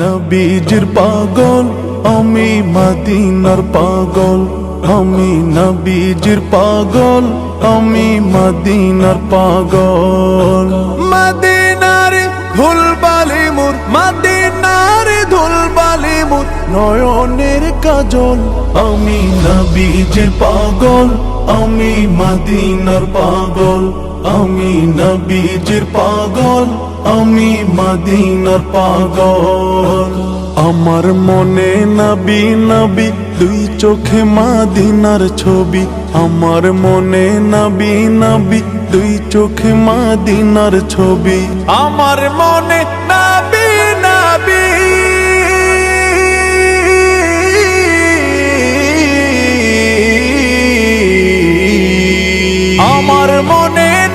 নবীজির পাগল, আমি মদিনার পাগল। আমি নবীজির পাগল, আমি মদিনার পাগল। মদিনার ধুলবালি মুর, মদিনার ধুলবালি মুর, নয়নের কাজল। আমি নবীজির পাগল আমি মদিনার পাগল, আমি নবীজির পাগল, আমি মদিনার পাগল। আমার মনে নবী নবী, দুই চোখে মাদিনার ছবি। আমার মনে নবী নবী, দুই চোখে মাদিনার ছবি। আমার মনে নবী আমার মনে